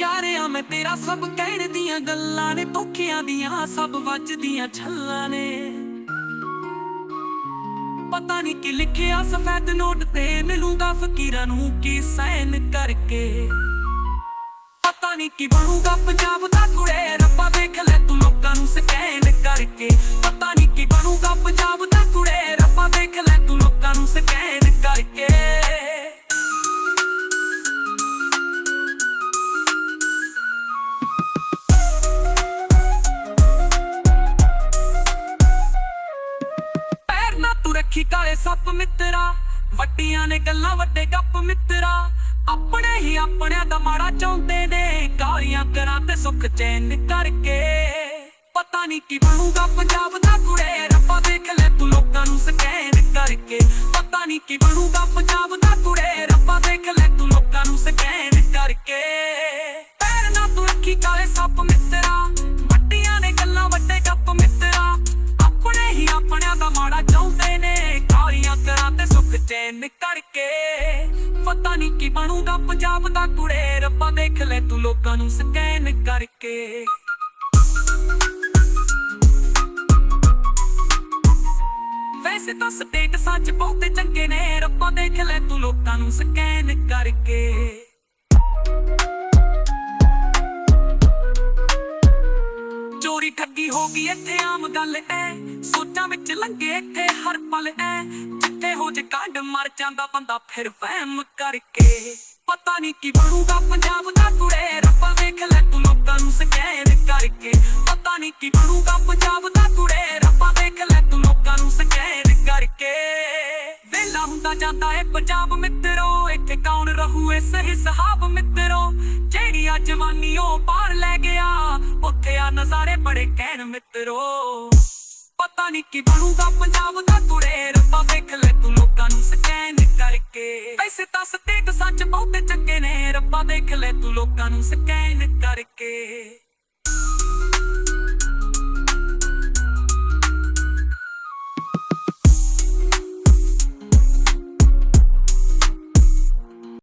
ਰਿਹਾ ਮੈਂ ਤੇਰਾ ਸਭ ਕਹਿਣ ਦੀਆਂ ਗੱਲਾਂ ਨੇ, ਧੋਖਿਆਂ ਦੀਆਂ, ਸਭ ਵੱਜਦੀਆਂ ਛੱਲਾਂ ਨੇ। ਪਤਾ ਨਹੀਂ ਕਿ ਲਿਖਿਆ ਸਫੈਦ ਨੋਟ ਤੇ, ਮਿਲੂਗਾ ਫਕੀਰਾਂ ਨੂੰ ਕੀ ਸਾਈਨ ਕਰਕੇ। ਪਤਾ ਨਹੀਂ ਕਿ ਬਣੂਗਾ ਪੰਜਾਬ ਦਾ ਕੁੜੇ ਰੱਬਾ ਵੇਖ ਲੈ ਤੂੰ ਲੋਕਾਂ ਨੂੰ ਸਕੈਨ ਰੱਖੀ ਕਾਲੇ ਸੱਪ ਮਿੱਤਰਾ, ਵੱਡੀਆਂ ਨੇ ਗੱਲਾਂ ਵੱਡੇ ਗੱਪ ਮਿੱਤਰਾ। ਆਪਣੇ ਹੀ ਆਪਣਿਆਂ ਦਾ ਮਾੜਾ ਚਾਹੁੰਦੇ ਨੇ, ਕਾਲੀਆਂ ਕਰਾਂ ਤੇ ਸੁੱਖ ਚੈਨ ਕਰਕੇ। ਪਤਾ ਨਹੀਂ ਕੀ ਬਣੂਗਾ ਪੰਜਾਬ ਦਾ ਕੁੜੇ, ਰੱਬਾ ਦੇਖ ਲੈ ਤੂੰ ਲੋਕਾਂ ਨੂੰ ਸਕੈਨ ਕਰਕੇ। ਪਤਾ ਨਹੀਂ ਕੀ ਬਣੂਗਾ ਪੰਜਾਬ ਦਾ ਕੁੜੇ, ਰੱਬਾ ਦੇਖ ਲੈ ਤੂੰ ਲੋਕਾਂ ਨੂੰ ਸਕੈਨ ਕਰਕੇ। ਪੈਰ ਨਾ ਤੂੰ ਰੱਖੀ ਕਾਲੇ ਸੱਪ ਮਿੱਤਰਾ, ਵੱਡੀਆਂ ਨੇ ਗੱਲਾਂ ਵੱਡੇ ਗੱਪ ਮਿੱਤਰਾ। ਆਪਣੇ ਹੀ ਆਪਣਿਆਂ ਦਾ ਮਾੜਾ ਚਾਹੁੰਦੇ ਕਰਾਂ ਕਰਕੇ। ਪਤਾ ਨਹੀਂ ਕੀ ਬਣੂਗਾ ਪੰਜਾਬ ਦਾ ਕੁੜੇ, ਰੱਬਾ ਦੇਖ ਲੈ ਤੂੰ ਲੋਕਾਂ ਨੂੰ ਸਕੈਨ ਕਰਕੇ। ਵੈਸੇ ਤਾਂ ਸਟੇਟ ਸੱਚ ਬਹੁਤੇ ਚੰਗੇ ਨੇ, ਰੱਬਾ ਦੇਖ ਲੈ ਤੂੰ ਲੋਕਾਂ ਨੂੰ ਸਕੈਨ ਕਰਕੇ। ਹੋ ਗਈ ਇੱਥੇ ਆਮ ਗੱਲ ਐ। ਸੋਚਾਂ ਵਿੱਚ ਲੰਗੇ ਇੱਥੇ ਹਰ ਪਲ ਐ। ਜਿੱਥੇ ਹੋ ਜੇ ਕਾਂਡ, ਮਰ ਜਾਂਦਾ ਬੰਦਾ ਫਿਰ ਵਹਿਮ ਕਰਕੇ। ਪਤਾ ਨਹੀਂ ਕੀ ਬਣੂਗਾ, ਪੰਜਾਬ ਦਾ ਕੁੜੇ ਰੱਬਾ ਵੇਖ ਲੈ ਤੂੰ ਲੋਕਾਂ ਨੂੰ ਸਕੈਨ ਕਰਕੇ। ਪਤਾ ਨਹੀਂ ਕੀ ਬਣੂਗਾ, ਪੰਜਾਬ ਦਾ ਕੁੜੇ ਰੱਬਾ ਵੇਖ ਲੈ ਤੂੰ ਲੋਕਾਂ ਨੂੰ ਸਕੈਨ ਕਰਕੇ। ਵੇਲਾ ਹੁੰਦਾ ਜਾਂਦਾ ਏ ਪੰਜਾਬ ਮਿੱਤਰੋ। ਇੱਥੇ ਕੌਣ ਰਹੂ ਏ ਸਹੀ ਸਹਾਬ ਮਿੱਤਰੋ? ਜਿਹੜੀ ਆ ਜਵਾਨੀ ਉਹ ਪਾਰ ਲੈ ਗਿਆ। ਉੱਥੇ ਆ ਨਜ਼ਾਰੇ ਬੜੇ ਕਹਿਣ ਮਿੱਤਰੋ। ਪਤਾ ਨਹੀਂ ਕੀ ਬਣੂਗਾ, ਪੰਜਾਬ ਦਾ ਤੁਰੇ ਰੱਬਾ ਵੇਖ ਲੈ ਤੂੰ ਲੋਕਾਂ ਨੂੰ ਸਕੈਨ ਕਰਕੇ। ਵੈਸੇ ਤਾਂ ਸਟੇਟ ਸੱਚ ਬਹੁਤੇ ਚੰਗੇ ਨੇ, ਰੱਬਾ ਦੇਖ ਲੈ ਤੂੰ ਲੋਕਾਂ ਨੂੰ ਸਕੈਨ ਕਰਕੇ।